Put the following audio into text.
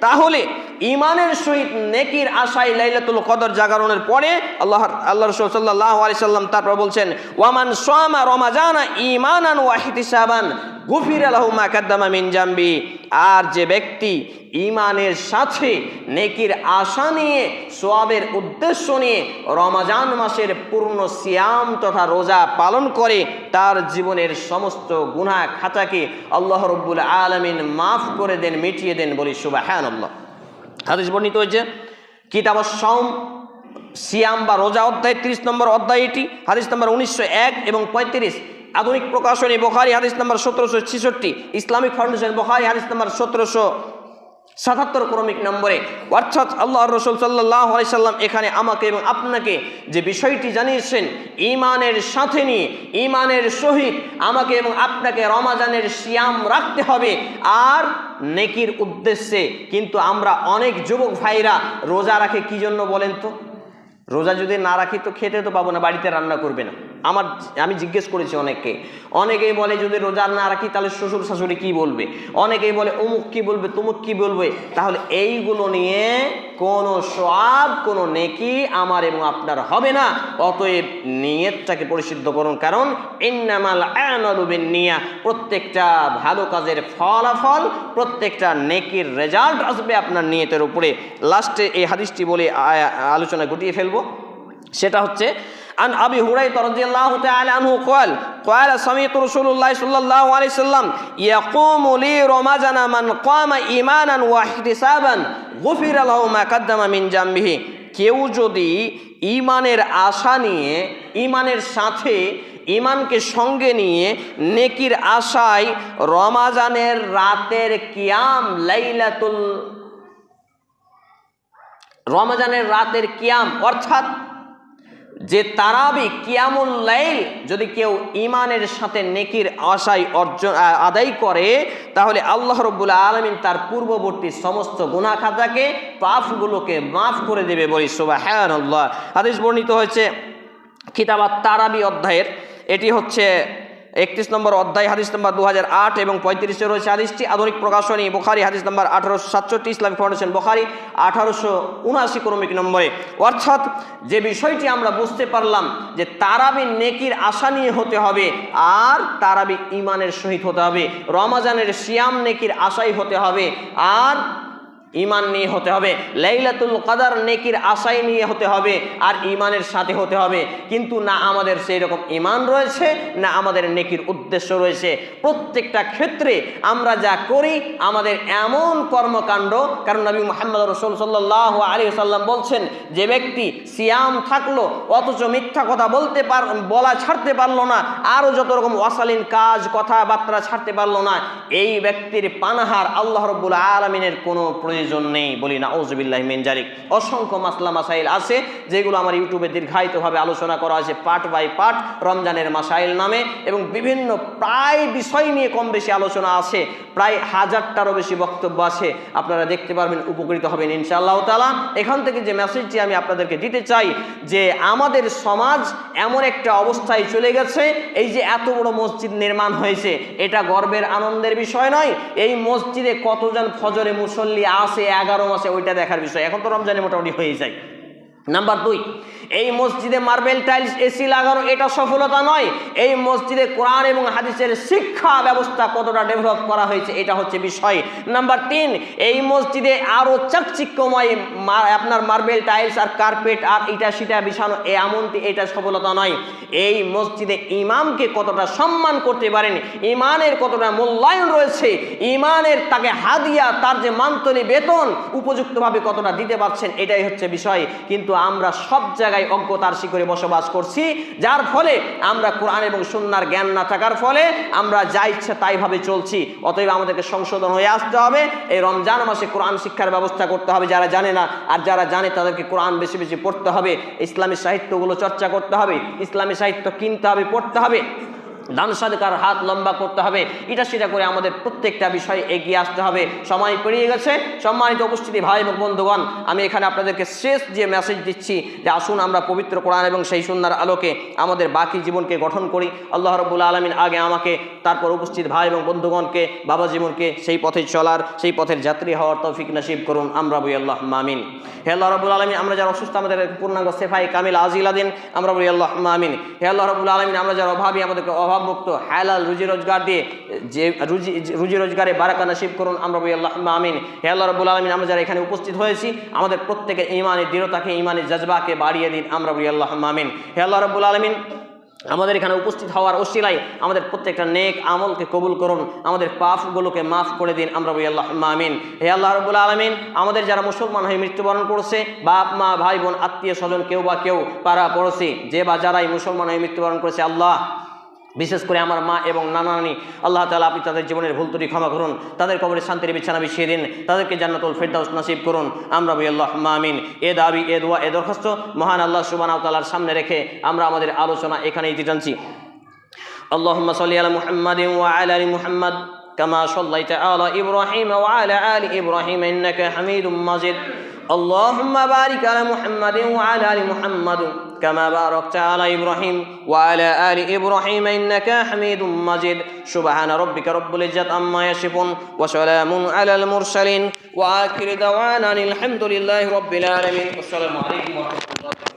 তাহলে ইমানের সহিত নেকির আশায় লাইলাতুল কদর জাগরণের পরে আল্লাহ আল্লাহ রসুল সাল্লাহ আলি সাল্লাম তারপর বলছেন, ওয়ামান সোয়ামা রমাজানা ইমানান ওয়াহিতিসাবান, গুফির আলাহু মা কাদ্দামা মিন জাম্বি আর যে ব্যক্তি ইমানের সাথে নেকির আশা নিয়ে, সোয়াবের উদ্দেশ্য নিয়ে রমাজান মাসের পূর্ণ সিয়াম তথা রোজা পালন করে, তার জীবনের সমস্ত গুনাহ খাতাকে আল্লাহ রব্বুল আলমিন মাফ করে দেন, মিটিয়ে দেন বলি সুবাহান আল্লাহ হাদিস বর্ণিত হয়েছে, কিতাব সম সিয়াম বা রোজা অধ্যায় তিরিশ নম্বর অধ্যায় এটি হাদিস নম্বর উনিশশো এক এবং পঁয়ত্রিশ। আধুনিক প্রকাশনী, বোখারি হাদিস নাম্বার সতেরোশো ছেষট্টি, ইসলামিক ফাউন্ডেশন, বোখারি হাদিস নাম্বার সতেরোশো সাতাত্তর ক্রমিক নম্বরে। অর্থাৎ আল্লাহ রসুল সাল্লাহ সাল্লাম এখানে আমাকে এবং আপনাকে যে বিষয়টি জানিয়েছেন ইমানের সাথে নিয়ে ইমানের সহিত আমাকে এবং আপনাকে রমাজানের সিয়াম রাখতে হবে। আর নেকির উদ্দেশ্যে কিন্তু আমরা অনেক যুবক ভাইরা রোজা রাখে, কি জন্য বলেন তো? রোজা যদি না রাখি তো খেতে তো পাবো না, বাড়িতে রান্না করবে না। আমার, আমি জিজ্ঞেস করেছি অনেককে। অনেকেই বলে, যদি রোজা না রাখি, তাহলে শ্বশুর শাশুড়ি কি বলবে? অনেকেই বলে, অমুক কি বলবে, তুমুক কি বলবে? তাহলে এইগুলো নিয়ে কোনো সব কোনো নেকি আমার এবং আপনার হবে না। অতএব নিয়তটাকে পরিশুদ্ধ করুন। কারণ ইন্নামাল আনালুবিন নিয়া প্রত্যেকটা ভালো কাজের ফলাফল, প্রত্যেকটা নেকির রেজাল্ট আসবে আপনার নিয়তের উপরে। লাস্টে এই হাদিসটি বলে আলোচনা গুটিয়ে ফেলব। সেটা হচ্ছে عن أبي هريرة رضي الله تعالى عنه قال قال سمعت رسول الله صلى الله عليه وسلم يقوم لي رمضان من قام إيمانا واحتسابا غفر له ما قدم من جنبه কেউ যদি ইমানের আশা নিয়ে ইমানের সাথে ইমানকে সঙ্গে নিয়ে নেকির আশায় রমাজানের রাতের কিয়াম লাইলাতুল রমজানের রাতের কিয়াম অর্থাৎ যে তারাবি কিয়ামুল লাইল যদি কেউ ইমানের সাথে নেকির আশায় অর্জন আদায় করে, তাহলে আল্লাহ রব্বুল আলমিন তার পূর্ববর্তী সমস্ত গুণা খাতাকে পাপগুলোকে মাফ করে দেবে বলি সুবাহ আল্লাহ হাদিস বর্ণিত হয়েছে খিতাবাত তারাবি অধ্যায়ের। এটি হচ্ছে একত্রিশ নম্বর অধ্যায়, হাদিস নম্বর দু এবং পঁয়ত্রিশে রয়েছে হাদিসটি। আধুনিক প্রকাশনী, বোখারি, হাদিস নম্বর আঠারোশো সাতষট্টি, ইসলামিক ফাউন্ডেশন, বোখারি, আঠারোশো উনআশি ক্রমিক নম্বরে। অর্থাৎ যে বিষয়টি আমরা বুঝতে পারলাম যে তারাবি নেকির আশা নিয়ে হতে হবে আর তারাবি ইমানের সহিত হতে হবে। রমাজানের সিয়াম নেকির আশাই হতে হবে আর ইমান নিয়ে হতে হবে। লাইলাতুল কাদার নেকির আশাই নিয়ে হতে হবে আর ইমানের সাথে হতে হবে। কিন্তু না আমাদের সেই রকম ইমান রয়েছে, না আমাদের নেকির উদ্দেশ্য রয়েছে। প্রত্যেকটা ক্ষেত্রে আমরা যা করি, আমাদের এমন কর্মকাণ্ড, কারণ নবী মোহাম্মদ রসুল সাল্লাহ আলী সাল্লাম বলছেন, যে ব্যক্তি সিয়াম থাকল, অথচ মিথ্যা কথা বলতে পার, বলা ছাড়তে পারল না আরও যত রকম অশালীন কাজ, কথাবার্তা ছাড়তে পারল না, এই ব্যক্তির পানাহার আল্লাহ রব্বুল আলমিনের কোনো প্রয়োজন নেই বলি না ওজবিল্লাহ মিনজারিক অসংখ্য মাসলা মাসাইল আছে যেগুলো আমার ইউটিউবে দীর্ঘায়িতভাবে আলোচনা করা আছে পার্ট বাই পার্ট রমজানের মাসাইল নামে এবং বিভিন্ন প্রায় বিষয় নিয়ে কম বেশি আলোচনা আছে। প্রায় হাজারটারও বেশি বক্তব্য আছে। আপনারা দেখতে পারবেন, উপকৃত হবেন ইনশাআল্লাহ তালা এখান থেকে যে মেসেজটি আমি আপনাদেরকে দিতে চাই, যে আমাদের সমাজ এমন একটা অবস্থায় চলে গেছে, এই যে এত বড় মসজিদ নির্মাণ হয়েছে, এটা গর্বের আনন্দের বিষয় নয়। এই মসজিদে কতজন ফজরে মুসল্লি আসে এগারো মাসে ওইটা দেখার বিষয়। এখন তো রমজানে মোটামুটি হয়ে যায়। নাম্বার দুই এই মসজিদে মার্বেল টাইলস, এসি লাগানো, এটা সফলতা নয়। এই মসজিদে কোরআন এবং হাদিসের শিক্ষা ব্যবস্থা কতটা ডেভেলপ করা হয়েছে, এটা হচ্ছে বিষয়। নাম্বার তিন, এই মসজিদে আরও চাকচিক্যময় আপনার মার্বেল টাইলস আর কার্পেট আর ইটা সিটা বিছানো, এ এমনটি, এটা সফলতা নয়। এই মসজিদে ইমামকে কতটা সম্মান করতে পারেন, ইমানের কতটা মূল্যায়ন রয়েছে, ইমানের তাকে হাদিয়া, তার যে মান্তলি বেতন, উপযুক্তভাবে কতটা দিতে পারছেন, এটাই হচ্ছে বিষয়। কিন্তু আমরা সব জায়গায় অজ্ঞতার শিখরে বসবাস করছি, যার ফলে আমরা কোরআন এবং সুন্নার জ্ঞান না থাকার ফলে আমরা যা ইচ্ছা তাইভাবে চলছি। অতএব আমাদেরকে সংশোধন হয়ে আসতে হবে। এই রমজান মাসে কোরআন শিক্ষার ব্যবস্থা করতে হবে যারা জানে না, আর যারা জানে তাদেরকে কোরআন বেশি বেশি পড়তে হবে। ইসলামী সাহিত্যগুলো চর্চা করতে হবে, ইসলামী সাহিত্য কিনতে হবে, পড়তে হবে। দান সাদকার হাত লম্বা করতে হবে। এটা সেটা করে আমাদের প্রত্যেকটা বিষয়ে এগিয়ে আসতে হবে। সময় পেরিয়ে গেছে। সম্মানিত উপস্থিতি, ভাই এবং বন্ধুগণ, আমি এখানে আপনাদেরকে শেষ যে মেসেজ দিচ্ছি যে আসুন আমরা পবিত্র কোরআন এবং সেই সুন্দর আলোকে আমাদের বাকি জীবনকে গঠন করি। আল্লাহ রবুল আলমিন আগে আমাকে, তারপর উপস্থিত ভাই এবং বন্ধুগণকে, বাবা জীবনকে সেই পথে চলার, সেই পথের যাত্রী হওয়ার তৌফিক নসিব করুন। আমরা বই আল্লাহ মামিন হে আল্লাহ রবুল আলমিন, আমরা যারা অসুস্থ, আমাদের পূর্ণাঙ্গ সেফাই কামিল আজিলা দিন আমরা বলি আল্লাহ মামিন হে আল্লাহ রবুল আলমিন, আমরা যারা অভাবী, আমাদেরকে অভাবমুক্ত হালাল রুজি রোজগার দিয়ে, যে রুজি রুজি রোজগারে বারাকা নসিব করুন, আমরা বলি আল্লাহ আমিন। হে আল্লাহ রবুল আলমিন, আমরা যারা এখানে উপস্থিত হয়েছি, আমাদের প্রত্যেকের ইমানের দৃঢ়তাকে ইমানের জজবাকে বাড়িয়ে দিন, আমরা বলি আল্লাহ আমিন। হে আল্লাহ রবুল আলমিন, আমাদের এখানে উপস্থিত হওয়ার অশিলাই আমাদের প্রত্যেকটা নেক আমলকে কবুল করুন, আমাদের পাপগুলোকে মাফ করে দিন, আমরা বলি আল্লাহ আমিন। হে আল্লাহ রবুল আলমিন, আমাদের যারা মুসলমান হয়ে মৃত্যুবরণ করছে, বাপ, মা, ভাই, বোন আত্মীয় স্বজন কেউ বা কেউ পাড়া পড়োশি যে বা যারাই মুসলমান হয়ে মৃত্যুবরণ করেছে, আল্লাহ বিশেষ করে আমার মা এবং নানা নানি আল্লাহ তালা আপনি তাদের জীবনের ভুল ত্রুটি ক্ষমা করুন তাদের কবরে শান্তির বিছানা বিছিয়ে দিন তাদেরকে জান্নাতুল ফেরদাউস নসিব করুন আমরা বই আল্লাহ মামিন এ দাবি এ দোয়া এ দরখাস্ত মহান আল্লাহ সুবান তালার সামনে রেখে আমরা আমাদের আলোচনা এখানেই দিতে টানছি اللهم صل على محمد وعلى ال محمد كما صليت على ابراهيم وعلى ال ابراهيم انك حميد مجيد اللهم بارك على محمد وعلى ال محمد كما باركت على ابراهيم وعلى ال ابراهيم انك حميد مجيد سبحان ربك رب العزه عما يصفون وسلام على المرسلين واخر دعوانا الحمد لله رب العالمين والسلام عليكم ورحمه الله وبركاته